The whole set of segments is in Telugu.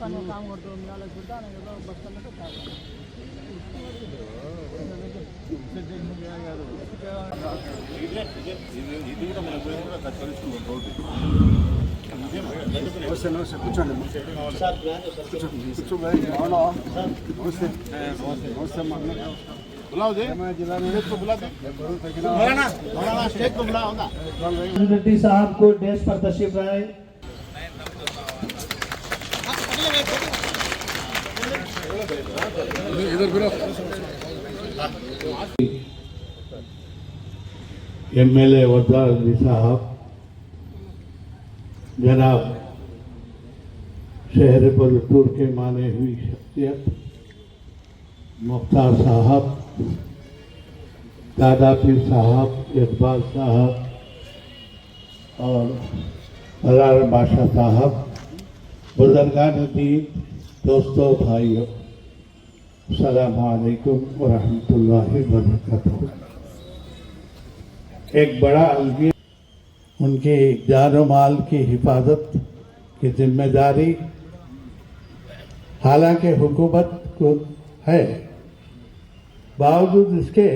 काम करतो मिळालं सुद्धा आणि गेलो बस स्टँड నమస్తే నమస్తే కూర్చోండి కూర్చోండి కూర్చోండి బాగున్నావా నమస్తే నమస్తే అమ్మా ఏమైనా జిల్లాలో ఎప్పుడు తగ్గినా रेड्डी साहब को डेस्क पर तशरीफ लाए एम एल ए वदाली साहब जनाब शहर पलटूर के माने हुई शख्सियत, मुख्तार साहब, दादा पीर साहब, इकबाल साहब और हलाल बादशाह साहब, बुजुर्गान दीन दोस्तों, भाइयों अलैक्म वरहमतुल्लाहि वबरकातुहू। एक बड़ा अलगी उनके जान माल की हिफाजत की ज़िम्मेदारी हालांकि हुकूमत को है बावजूद इसके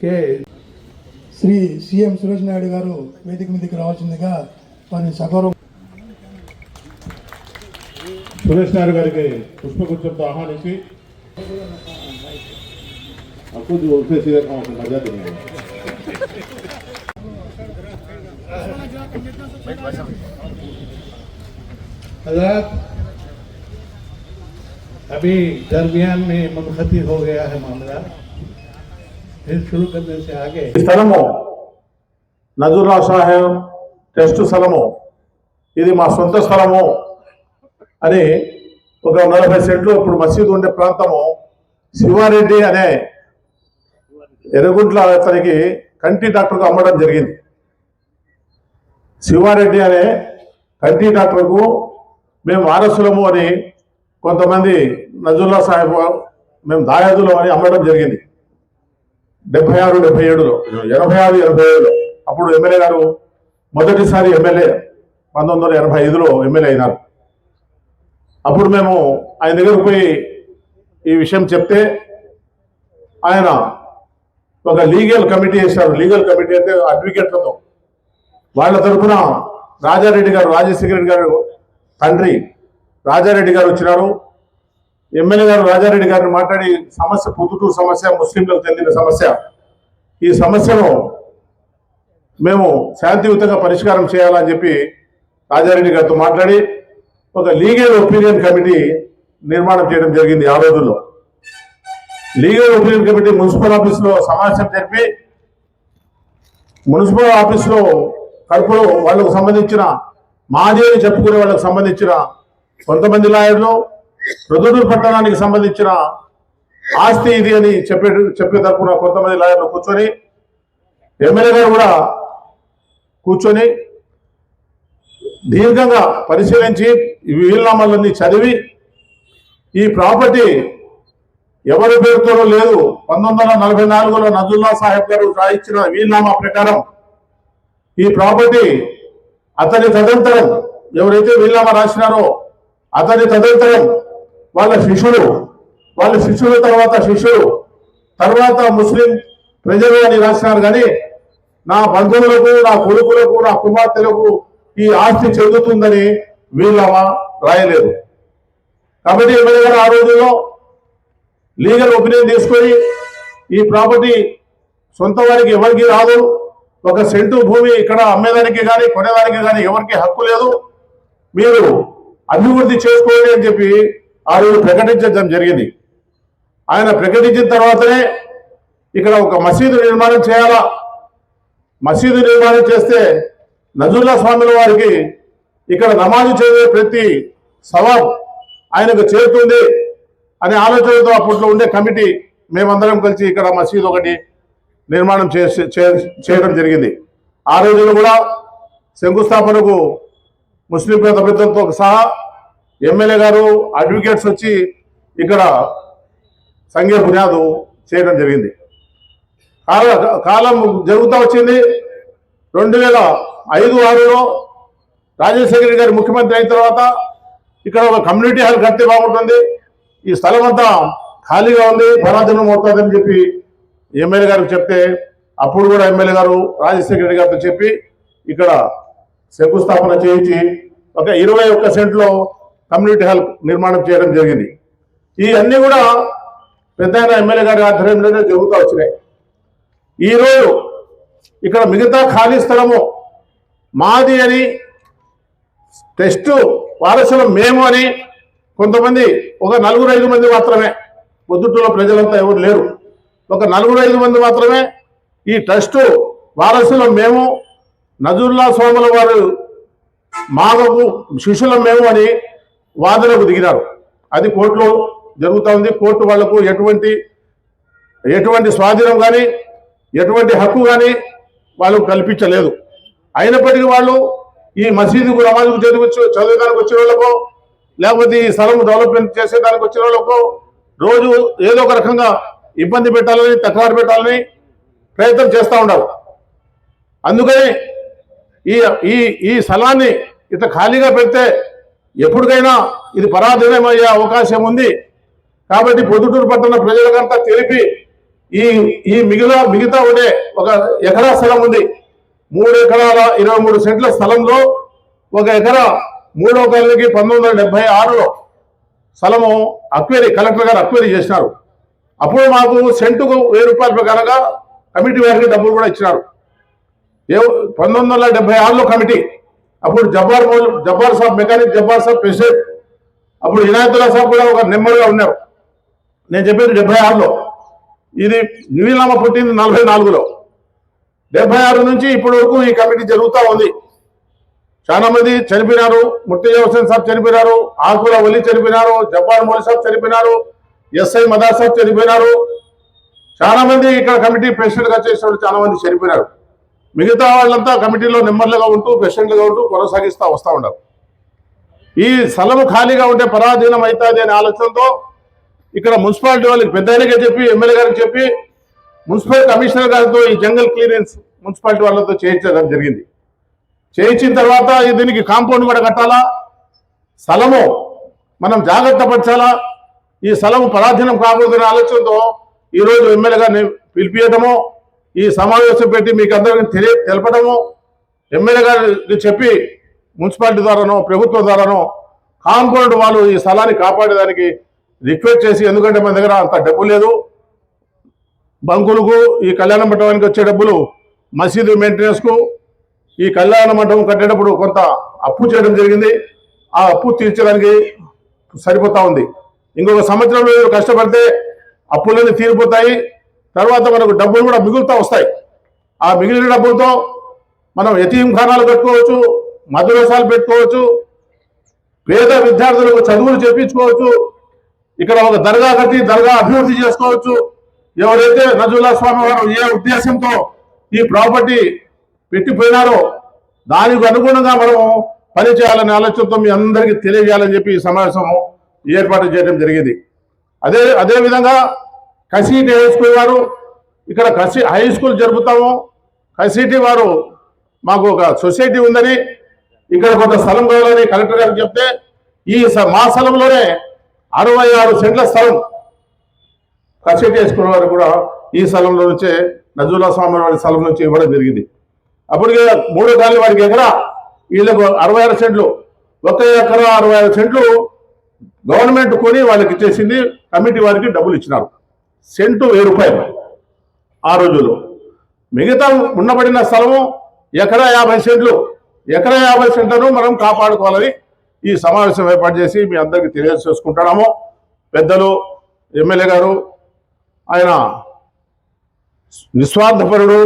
कि శ్రీ సీఎం సురేష్ నాయుడు గారు వేదిక మీదకి రావాల్సిందిగా వారిని సగౌరవం సురేష్ నాయుడు గారికి పుష్పగుచ్చంతో ఆహ్వానించి అప్పుడు उनसे सीधे खाओ तो मजा देंगे हजरत अभी दरमियान में मुनखती हो गया है मामला फिर शुरू करने से आगे ఈ స్థలము నజరుల్లా సాహెబ్ టెస్ట్ స్థలము ఇది మా సొంత స్థలము అని ఒక నలభై సెంట్లు ఇప్పుడు మసీదు ఉండే ప్రాంతము శివారెడ్డి అనే ఎర్రగుంట్ల అతనికి కంటి డాక్టర్కు అమ్మడం జరిగింది శివారెడ్డి అనే కంటి డాక్టర్కు మేము వారసులము అని కొంతమంది నజుల్లా సాహెబ్ మేము దాయాదులం అని అమ్మడం జరిగింది. డెబ్బై ఆరు డెబ్బై ఏడులో ఎనభై ఆరు ఎనభై ఏడులో. అప్పుడు ఎమ్మెల్యే గారు మొదటిసారి ఎమ్మెల్యే పంతొమ్మిది వందల ఎనభై ఐదులో ఎమ్మెల్యే అయినారు. అప్పుడు మేము ఆయన దగ్గరకు పోయి ఈ విషయం చెప్తే ఆయన ఒక లీగల్ కమిటీ వేశారు. లీగల్ కమిటీ అంటే అడ్వకేట్లతో. వాళ్ళ తరఫున రాజారెడ్డి గారు రాజశేఖర రెడ్డి గారు తండ్రి రాజారెడ్డి గారు వచ్చినారు. ఎమ్మెల్యే గారు రాజారెడ్డి గారిని మాట్లాడి సమస్య పొద్దుటూరు సమస్య ముస్లింలకు చెందిన సమస్య. ఈ సమస్యను మేము శాంతియుతంగా పరిష్కారం చేయాలని చెప్పి రాజారెడ్డి గారితో మాట్లాడి ఒక లీగల్ ఒపీనియన్ కమిటీ నిర్మాణం చేయడం జరిగింది ఆ రోజుల్లో. లీగల్ ఒపీనియన్ కమిటీ మున్సిపల్ ఆఫీస్లో సమావేశం జరిపి మున్సిపల్ ఆఫీస్లో కడుపులో వాళ్ళకు సంబంధించిన మాదేవి చెప్పుకునే వాళ్ళకు సంబంధించిన కొంతమంది లాయర్లు రుదునూరు పట్టణానికి సంబంధించిన ఆస్తి ఇది అని చెప్పే చెప్పే తరపున కొంతమంది లాయర్లు కూర్చొని ఎమ్మెల్యే గారు కూడా కూర్చొని దీర్ఘంగా పరిశీలించి ఈ వీలునామాలన్నీ చదివి ఈ ప్రాపర్టీ ఎవరి పేరుతోనో లేదు. పంతొమ్మిది వందల నలభై నాలుగులో నజుల్లా సాహెబ్ గారు రాయించిన వీలునామా ప్రకారం ఈ ప్రాపర్టీ అతని తదంతరం ఎవరైతే వీలునామా రాసినారో అతని తదంతరం వాళ్ళ శిష్యుడు వాళ్ళ శిష్యుల తర్వాత శిష్యుడు తర్వాత ముస్లిం ప్రజలు అని రాసినారు కానీ నా బంధువులకు నా కొడుకులకు నా కుమార్తెలకు ఈ ఆస్తి చెందుతుందని వీళ్ళమా రాయలేదు. కాబట్టి ఎవరైనా ఆ రోజుల్లో లీగల్ ఒపీనియన్ తీసుకొని ఈ ప్రాపర్టీ సొంత వారికి ఎవరికి రాదు ఒక సెంటు భూమి ఇక్కడ అమ్మేదానికి కానీ కొనేదానికి కానీ ఎవరికి హక్కు లేదు. మీరు అభివృద్ధి చేసుకోండి అని చెప్పి ఆ రోజు ప్రకటించడం జరిగింది. ఆయన ప్రకటించిన తర్వాతనే ఇక్కడ ఒక మసీదు నిర్మాణం చేయాలా? మసీదు నిర్మాణం చేస్తే నజుల్లా స్వాముల వారికి ఇక్కడ నమాజు చదివే ప్రతి సవాబ్ ఆయనకు చేరుతుంది అనే ఆలోచనతో అప్పట్లో ఉండే కమిటీ మేమందరం కలిసి ఇక్కడ మసీదు ఒకటి నిర్మాణం చేయడం జరిగింది. ఆ రోజున కూడా శంకుస్థాపనకు ముస్లిం పేద పెద్దలతో సహా ఎమ్మెల్యే గారు అడ్వకేట్స్ వచ్చి ఇక్కడ సంఘీయ ఫిర్యాదు చేయడం జరిగింది. కాల కాలం జరుగుతూ వచ్చింది. రెండు వేల ఐదు ఆరులో రాజశేఖర గారి ముఖ్యమంత్రి అయిన తర్వాత ఇక్కడ ఒక కమ్యూనిటీ హాల్ కడితే బాగుంటుంది. ఈ స్థలం అంతా ఖాళీగా ఉంది. పరాధీనం అవుతుందని చెప్పి ఎమ్మెల్యే గారికి చెప్తే అప్పుడు కూడా ఎమ్మెల్యే గారు రాజశేఖర రెడ్డి గారితో చెప్పి ఇక్కడ శంకుస్థాపన చేయించి ఒక ఇరవై ఒక్క సెంట్లో కమ్యూనిటీ హాల్ నిర్మాణం చేయడం జరిగింది. ఈ అన్ని కూడా పెద్ద ఎమ్మెల్యే గారి ఆధ్వర్యంలోనే జరుగుతూ వచ్చినాయి. ఈరోజు ఇక్కడ మిగతా ఖాళీ స్థలము మాది అని టెస్ట్ వారసులం మేము అని కొంతమంది ఒక నలుగురు ఐదు మంది మాత్రమే పొద్దుటూరులో ప్రజలంతా ఎవరు లేరు. ఒక నలుగురు ఐదు మంది మాత్రమే ఈ ట్రస్ట్ వారసులం మేము నజరుల్లా సోముల వారు మాకు శిష్యులం మేము అని వాదనకు దిగినారు. అది కోర్టులో జరుగుతూ ఉంది. కోర్టు వాళ్ళకు ఎటువంటి ఎటువంటి స్వాధీనం కానీ ఎటువంటి హక్కు కానీ వాళ్ళు కల్పించలేదు. అయినప్పటికీ వాళ్ళు ఈ మసీదుకు నమాజుకు చదివచ్చు చదివేదానికి వచ్చిన వాళ్ళకో లేకపోతే ఈ స్థలం డెవలప్మెంట్ చేసేదానికి వచ్చిన వాళ్ళకో రోజు ఏదో ఒక రకంగా ఇబ్బంది పెట్టాలని తక్రారు పెట్టాలని ప్రయత్నం చేస్తూ ఉన్నారు. అందుకని ఈ ఈ ఈ స్థలాన్ని ఇంత ఖాళీగా పెడితే ఎప్పటికైనా ఇది పరాధీనమయ్యే అవకాశం ఉంది. కాబట్టి పొద్దుటూరు పట్టణ ప్రజలకంతా తెలిపి ఈ ఈ మిగిలిన మిగతా ఉండే ఒక ఎకరా స్థలం ఉంది. మూడు ఎకరాల ఇరవై మూడు సెంట్ల స్థలంలో ఒక ఎకరా మూడో కాలనీకి పంతొమ్మిది వందల డెబ్బై ఆరులో స్థలము అక్వేరీ కలెక్టర్ గారు అక్వేరీ చేసినారు. అప్పుడు మాకు సెంటుకు వెయ్యి రూపాయల ప్రకారంగా కమిటీ వారికి డబ్బులు కూడా ఇచ్చినారు. ఏ పంతొమ్మిది వందల డెబ్బై ఆరులో కమిటీ అప్పుడు జబ్బార్ మౌల్ జబ్బార్ సాబ్ మెకానిక్ జబ్బార్ సాబ్ ప్రెసిడెంట్ అప్పుడు ఇనాయతుల్లా సాబ్ కూడా ఒక నెంబర్గా ఉన్నారు. నేను చెప్పేది డెబ్బై ఆరులో. ఇది నివీనామా పుట్టింది నలభై నాలుగులో. డెబ్బై ఆరు నుంచి ఇప్పటి వరకు ఈ కమిటీ జరుగుతూ ఉంది. చాలా మంది చనిపోయినారు ముర్తిజా హుసేన్ సాబ్ చనిపోయినారు ఆకుల ఒలి చనిపోయినారు జబ్బార్ మౌలి సాబ్ చనిపోయినారు ఎస్ఐ మదార్ సాబ్ చనిపోయినారు. చాలా మంది ఇక్కడ కమిటీ ప్రెసిడెంట్గా చేసిన వాళ్ళు చాలా మంది చనిపోయినారు. మిగతా వాళ్ళంతా కమిటీలో నెంబర్లుగా ఉంటూ ప్రెసిడెంట్లుగా ఉంటూ కొనసాగిస్తూ వస్తూ ఉండరు ఈ స్థలము ఖాళీగా ఉంటే పరాధీనం అవుతుంది అనే ఆలోచనతో ఇక్కడ మున్సిపాలిటీ వాళ్ళకి పెద్ద చెప్పి ఎమ్మెల్యే గారికి చెప్పి మున్సిపల్ కమిషనర్ గారితో ఈ జంగల్ క్లియరెన్స్ మున్సిపాలిటీ వాళ్ళతో చేయించడం జరిగింది. చేయించిన తర్వాత దీనికి కాంపౌండ్ కూడా కట్టాలా? స్థలము మనం జాగ్రత్త పరచాలా? ఈ స్థలము పరాధీనం కాకూడదనే ఆలోచనతో ఈరోజు ఎమ్మెల్యే గారిని పిలిపియటము ఈ సమావేశం పెట్టి మీకు అందరికీ తెలియ తెలపడము. ఎమ్మెల్యే గారికి చెప్పి మున్సిపాలిటీ ద్వారానో ప్రభుత్వం ద్వారానో కాంపౌండ్ వాళ్ళు ఈ స్థలాన్ని కాపాడేదానికి రిక్వెస్ట్ చేసి ఎందుకంటే మన దగ్గర అంత డబ్బు లేదు. బంకులకు ఈ కళ్యాణ మండపానికి వచ్చే డబ్బులు మసీదు మెయింటెనెన్స్కు ఈ కళ్యాణ మండపం కట్టేటప్పుడు కొంత అప్పు చేయడం జరిగింది. ఆ అప్పు తీర్చడానికి సరిపోతా ఉంది. ఇంకొక సంవత్సరంలో కష్టపడితే అప్పులన్నీ తీరిపోతాయి. తర్వాత మనకు డబ్బులు కూడా మిగులుతూ వస్తాయి. ఆ మిగిలిన డబ్బులతో మనం యతీం ఖానాలు పెట్టుకోవచ్చు మధురసాలు పెట్టుకోవచ్చు పేద విద్యార్థులకు చదువులు చేపించుకోవచ్చు ఇక్కడ ఒక దర్గా కట్టి దర్గా అభివృద్ధి చేసుకోవచ్చు. ఎవరైతే నజుల్లా స్వామి వారు ఏ ఉద్దేశంతో ఈ ప్రాపర్టీ పెట్టిపోయినారో దానికి అనుగుణంగా మనము పని చేయాలనే ఆలోచనతో మీ అందరికీ తెలియజేయాలని చెప్పి ఈ సమావేశం ఏర్పాటు చేయడం జరిగింది. అదే అదేవిధంగా కసీటి హై స్కూల్ వారు ఇక్కడ కసి హై స్కూల్ జరుపుతాము. కసీటి వారు మాకు ఒక సొసైటీ ఉందని ఇక్కడ కొంత స్థలం కావాలని కలెక్టర్ గారికి చెప్తే ఈ మా స్థలంలోనే అరవై ఆరు సెంట్ల స్థలం కసీటి హై స్కూల్ వారు కూడా ఈ స్థలంలో నుంచే నజుల్లా స్వామి వారి స్థలం నుంచి ఇవ్వడం జరిగింది. అప్పటికే మూడో కాళ్ళు వారికి ఎకరా వీళ్ళకు అరవై ఆరు సెంట్లు ఒక ఎకరా అరవై ఆరు సెంట్లు గవర్నమెంట్ కొని వాళ్ళకి ఇచ్చేసింది కమిటీ వారికి డబ్బులు ఇచ్చినారు. సెంటు వెయ్యి రూపాయలు ఆ రోజుల్లో. మిగతా ఉన్నబడిన స్థలము ఎకరా యాభై సెంట్లు. ఎకరా యాభై సెంట్లను మనం కాపాడుకోవాలని ఈ సమావేశం ఏర్పాటు చేసి మీ అందరికీ తెలియజేసుకుంటున్నాము. పెద్దలు ఎమ్మెల్యే గారు ఆయన నిస్వార్థపరుడు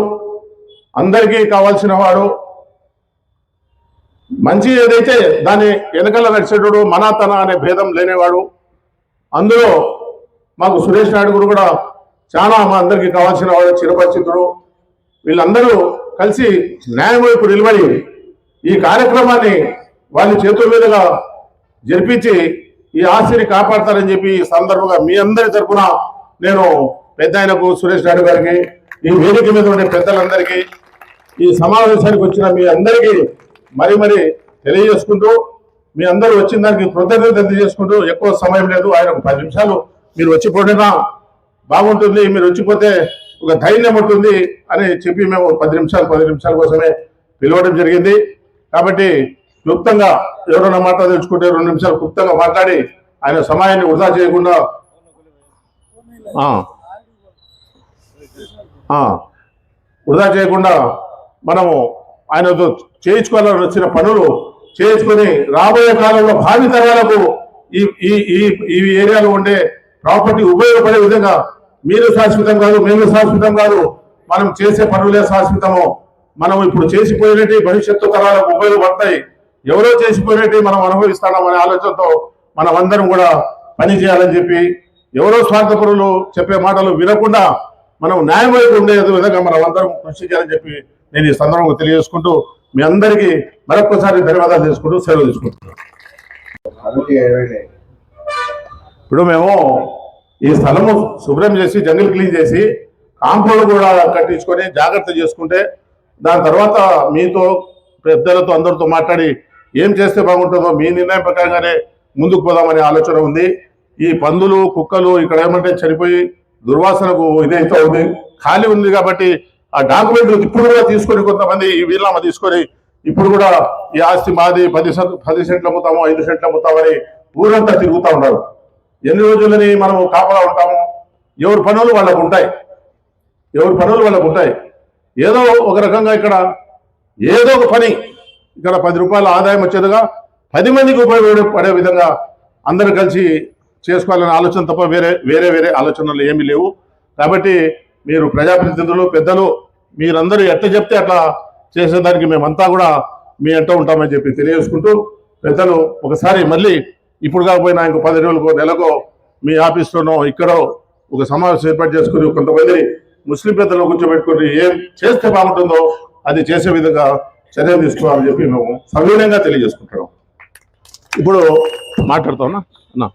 అందరికీ కావాల్సిన వాడు. మంచి ఏదైతే దాని వెనకల నడిచేటోడు మనాతన అనే భేదం లేనివాడు. అందులో మాకు సురేష్ నాయుడు గారు కూడా చాలా మా అందరికీ కావాల్సిన వాళ్ళు చిరపరిచితుడు. వీళ్ళందరూ కలిసి న్యాయం వైపు నిలబడి ఈ కార్యక్రమాన్ని వాళ్ళ చేతుల మీదుగా జరిపించి ఈ ఆస్తిని కాపాడతారని చెప్పి ఈ సందర్భంగా మీ అందరి తరఫున నేను పెద్ద ఆయనకు సురేష్ నాయుడు గారికి ఈ వేదిక మీద ఉండే పెద్దలందరికీ ఈ సమావేశానికి వచ్చిన మీ అందరికీ మరి మరి తెలియజేసుకుంటూ మీ అందరూ వచ్చిన దానికి కృతజ్ఞత తెలియజేసుకుంటూ ఎక్కువ సమయం లేదు ఆయన ఒక పది నిమిషాలు మీరు వచ్చిపోయినా బాగుంటుంది మీరు వచ్చిపోతే ఒక ధైర్యం ఉంటుంది అని చెప్పి మేము పది నిమిషాలు పది నిమిషాల కోసమే పిలవడం జరిగింది. కాబట్టి క్లుప్తంగా ఎవరైనా మాట తెలుసుకుంటే రెండు నిమిషాలు క్లుప్తంగా మాట్లాడి ఆయన సమయాన్ని వృధా చేయకుండా వృధా చేయకుండా మనము ఆయనతో చేయించుకోవాలని వచ్చిన పనులు చేయించుకొని రాబోయే కాలంలో భావి తరాలకు ఈ ఈ ఈ ఏరియాలో ఉండే ప్రాపర్టీ ఉపయోగపడే విధంగా మీరు శాశ్వతం కాదు మేము శాశ్వతం కాదు. మనం చేసే పనులే శాశ్వతము. మనం ఇప్పుడు చేసిపోయినట్టు భవిష్యత్తు తరాలకు ఉపయోగపడతాయి ఎవరో చేసిపోయినట్టు మనం అనుభవిస్తామనే ఆలోచనతో మనం అందరం కూడా పని చేయాలని చెప్పి ఎవరో స్వార్థపరులు చెప్పే మాటలు వినకుండా మనం న్యాయం వైపు ఉండే విధంగా మనం అందరం కృషి చేయాలని చెప్పి నేను ఈ సందర్భంగా తెలియజేసుకుంటూ మీ అందరికీ మరొకసారి ధన్యవాదాలు చేసుకుంటూ సెలవు తీసుకుంటున్నాను. ఇప్పుడు మేము ఈ స్థలము శుభ్రం చేసి జంగిల్ క్లీన్ చేసి కాంపౌండ్ కూడా కట్టించుకొని జాగ్రత్త చేసుకుంటే దాని తర్వాత మీతో పెద్దలతో అందరితో మాట్లాడి ఏం చేస్తే బాగుంటుందో మీ నిర్ణయం ప్రకారంగానే ముందుకు పోదామనే ఆలోచన ఉంది. ఈ పందులు కుక్కలు ఇక్కడ ఏమంటే చనిపోయి దుర్వాసనకు ఇదైతే ఉంది. ఖాళీ ఉంది కాబట్టి ఆ డాక్యుమెంట్లు ఇప్పుడు కూడా తీసుకొని కొంతమంది ఈ వీళ్ళమ్మ తీసుకొని ఇప్పుడు కూడా ఈ ఆస్తి మాది పది సెంట్ పది సెంట్లు అమ్ముతాము ఐదు సెంట్లు అమ్ముతామని ఊరంతా తిరుగుతూ ఉన్నారు. ఎన్ని రోజులని మనము కాపలా ఉంటాము? ఎవరి పనులు వాళ్ళకు ఉంటాయి. ఎవరి పనులు వాళ్ళకు ఉంటాయి. ఏదో ఒక రకంగా ఇక్కడ ఏదో ఒక పని. ఇక్కడ పది రూపాయల ఆదాయం వచ్చేదిగా పది మందికి ఉపయోగపడే విధంగా అందరు కలిసి చేసుకోవాలనే ఆలోచన తప్ప వేరే వేరే వేరే ఆలోచనలు ఏమీ లేవు. కాబట్టి మీరు ప్రజాప్రతినిధులు పెద్దలు మీరందరూ ఎట్లా చెప్తే అట్లా చేసేదానికి మేమంతా కూడా మీ ఎంట ఉంటామని చెప్పి తెలియజేసుకుంటూ పెద్దలు ఒకసారి మళ్ళీ ఇప్పుడు కాకపోయినా ఇంకో పది రోజులకో నెలకో మీ ఆఫీస్లోనో ఇక్కడో ఒక సమావేశం ఏర్పాటు చేసుకుని కొంతమంది ముస్లిం పెద్దలు కూర్చోబెట్టుకుని ఏం చేస్తే బాగుంటుందో అది చేసే విధంగా చర్యలు తీసుకోవాలని చెప్పి మేము సవినయంగా తెలియజేసుకుంటున్నాం. ఇప్పుడు మాట్లాడుతామన్నా అన్నా.